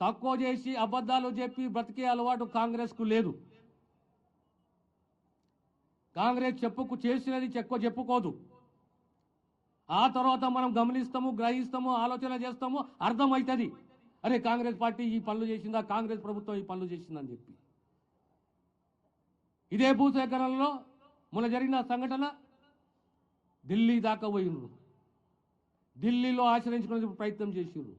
తక్కువ చేసి అబద్ధాలు చెప్పి బ్రతికే అలవాటు కాంగ్రెస్కు లేదు. కాంగ్రెస్ చెప్పుకు చేసినది చెక్కువ చెప్పుకోదు. ఆ తర్వాత మనం గమనిస్తాము గ్రహిస్తాము ఆలోచన చేస్తాము అర్థమవుతుంది. అరే కాంగ్రెస్ పార్టీ ఈ పనులు చేసిందా? కాంగ్రెస్ ప్రభుత్వం ఈ పనులు చేసిందని చెప్పి. ఇదే భూసేకరణలో మొన్న జరిగిన సంఘటన ఢిల్లీ దాకా పోయినరు ఢిల్లీలో ఆచరించుకునే ప్రయత్నం చేసిండ్రు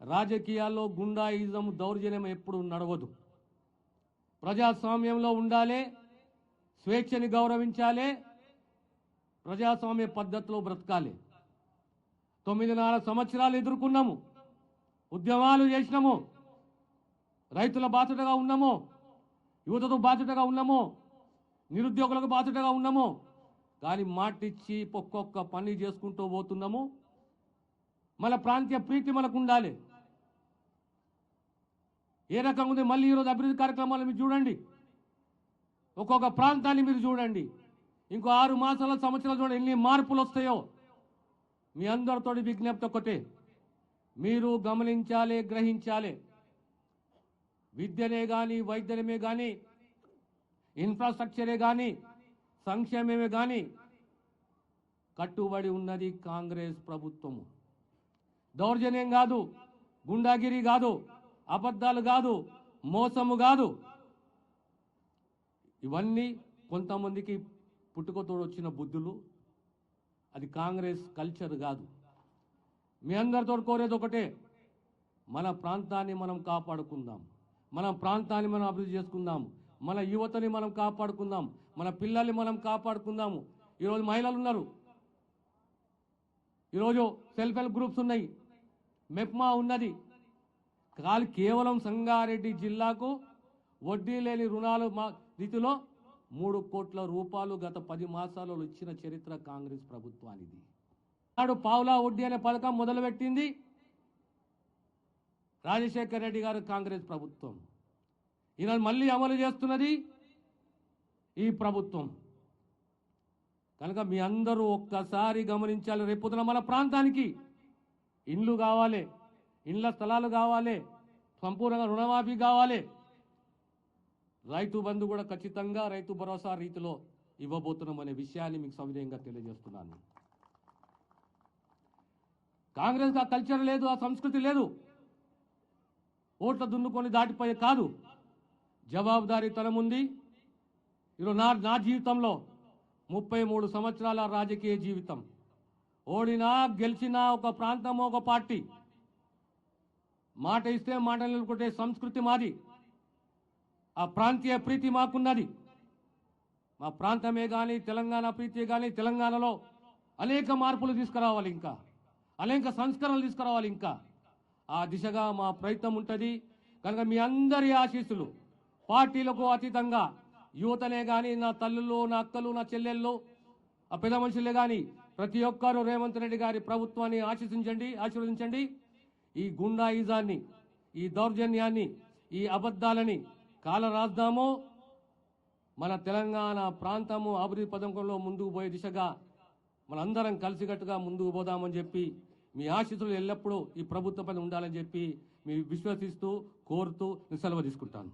రాజకీయాల్లో గుండాయిజం దౌర్జన్యం ఎప్పుడు నడవదు. ప్రజాస్వామ్యంలో ఉండాలి స్వేచ్ఛని గౌరవించాలి ప్రజాస్వామ్య పద్ధతిలో బ్రతకాలి. తొమ్మిదిన్నర సంవత్సరాలు ఎదుర్కొన్నాము ఉద్యమాలు చేసినాము రైతుల బాధ్యతగా ఉన్నాము యువతతో బాధ్యతగా ఉన్నాము నిరుద్యోగులకు బాధ్యతగా ఉన్నాము కానీ మాటిచ్చి ఒక్కొక్క పని చేసుకుంటూ పోతున్నాము. మన ప్రాంతీయ ప్రీతి మనకు ఉండాలి. ఏ రకంగా ఉంది మళ్ళీ ఈరోజు అభివృద్ధి కార్యక్రమాలు మీరు చూడండి. ఒక్కొక్క ప్రాంతాన్ని మీరు చూడండి. ఇంకో ఆరు మాసాల సంవత్సరాలు చూడండి ఎన్ని మార్పులు వస్తాయో. మీ అందరితోటి విజ్ఞప్తి ఒకటే మీరు గమనించాలి గ్రహించాలి. విద్యనే కానీ వైద్యమే కానీ ఇన్ఫ్రాస్ట్రక్చరే కానీ సంక్షేమమే కానీ కట్టుబడి ఉన్నది కాంగ్రెస్ ప్రభుత్వము. దౌర్జన్యం కాదు గుండాగిరి కాదు అబద్ధాలు కాదు మోసము కాదు. ఇవన్నీ కొంతమందికి పుట్టుకతోడు వచ్చిన బుద్ధులు. అది కాంగ్రెస్ కల్చర్ కాదు. మీ అందరితో కోరేది ఒకటే మన ప్రాంతాన్ని మనం కాపాడుకుందాం. మన ప్రాంతాన్ని మనం అభివృద్ధి చేసుకుందాం. మన యువతని మనం కాపాడుకుందాం. మన పిల్లల్ని మనం కాపాడుకుందాము ఈరోజు మహిళలు ఉన్నారు. ఈరోజు సెల్ఫ్ హెల్ప్ గ్రూప్స్ ఉన్నాయి. మెప్మా ఉన్నది. కాదు కేవలం సంగారెడ్డి జిల్లాకు వడ్డీ లేని రుణాలు మా రీతిలో మూడు కోట్ల రూపాయలు గత పది మాసాలలో ఇచ్చిన చరిత్ర కాంగ్రెస్ ప్రభుత్వానిది. నాడు పావులా వడ్డీ అనే పథకం మొదలుపెట్టింది రాజశేఖర్ రెడ్డి గారు కాంగ్రెస్ ప్రభుత్వం. ఈయన మళ్ళీ అమలు చేస్తున్నది ఈ ప్రభుత్వం. కనుక మీ అందరూ ఒక్కసారి గమనించాలి రేపు మన ప్రాంతానికి. ఇండ్లు కావాలి ఇండ్ల స్థలాలు కావాలి సంపూర్ణంగా రుణమాఫీ కావాలి. రైతు బంధు కూడా ఖచ్చితంగా రైతు భరోసా రీతిలో ఇవ్వబోతున్నాం అనే విషయాన్ని మీకు సవినయంగా తెలియజేస్తున్నాను. కాంగ్రెస్ ఆ కల్చర్ లేదు ఆ సంస్కృతి లేదు. ఓట్ల దున్నుకొని దాటిపోయే కాదు. జవాబుదారీతనం ఉంది. ఈరోజు నా నా జీవితంలో ముప్పై మూడు సంవత్సరాల రాజకీయ జీవితం. ఓడినా గెలిచినా ఒక ప్రాంతం ఒక పార్టీ. మాట ఇస్తే మాట నిలుపుకుంటే సంస్కృతి మాది. ఆ ప్రాంతీయ ప్రీతి మాకున్నది. మా ప్రాంతమే కానీ తెలంగాణ ప్రీతి కానీ తెలంగాణలో అనేక మార్పులు తీసుకురావాలి ఇంకా. అనేక సంస్కరణలు తీసుకురావాలి ఇంకా. ఆ దిశగా మా ప్రయత్నం ఉంటుంది. కనుక మీ అందరి ఆశీస్సులు పార్టీలకు అతీతంగా యువతనే కానీ నా తల్లులు నా అక్కలు నా చెల్లెళ్ళు ఆ పెద్ద మనుషులే కానీ ప్రతి ఒక్కరూ రేవంత్ రెడ్డి గారి ప్రభుత్వాన్ని ఆశీర్వదించండి ఆశీర్వదించండి. ఈ గుండాయిజాన్ని ఈ దౌర్జన్యాన్ని ఈ అబద్ధాలని కాలరాద్దాము. మన తెలంగాణ ప్రాంతము అభివృద్ధి పథకంలో ముందుకు పోయే దిశగా మనందరం కలిసికట్టుగా ముందుకు పోదామని చెప్పి మీ ఆశీస్సులు ఎల్లప్పుడూ ఈ ప్రభుత్వం పైన ఉండాలని చెప్పి మీ విశ్వసిస్తూ కోరుతూ నిసలవ సెలవు తీసుకుంటాను.